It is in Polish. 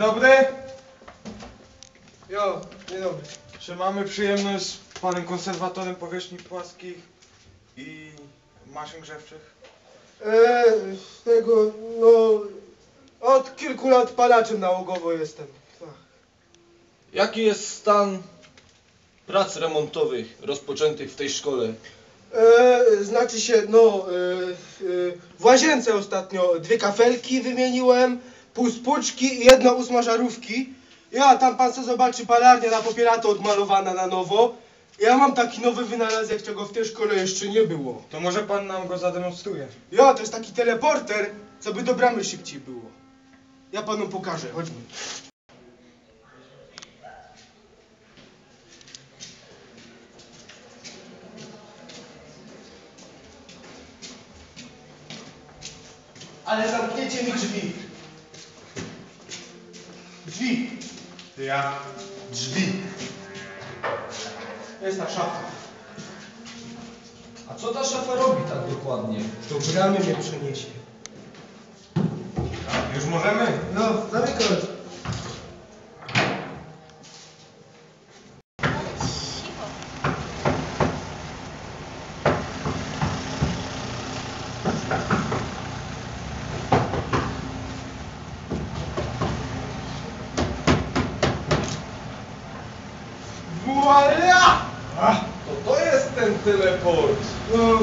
dobry. Jo, dzień dobry. Czy mamy przyjemność z panem konserwatorem powierzchni płaskich i maszyn grzewczych? Eee, tego, no, od kilku lat palaczem nałogowo jestem. Tak. Jaki jest stan prac remontowych rozpoczętych w tej szkole? Eee, znaczy się, no, eee, eee, w łazience ostatnio dwie kafelki wymieniłem, pół spuczki i jedna ósma żarówki. Ja, tam pan co zobaczy, palarnia na popielato odmalowana na nowo. Ja mam taki nowy wynalazek, czego w tej szkole jeszcze nie było. To może pan nam go zademonstruje. Ja, to jest taki teleporter, co by do bramy szybciej było. Ja panu pokażę, chodźmy. Ale zamkniecie mi drzwi. Drzwi. Ja. Drzwi. To jest ta szafa. A co ta szafa robi tak dokładnie? Do bramy mnie przeniesie. Już możemy? No, zamykaj. Voila! To to jest ten teleport! No,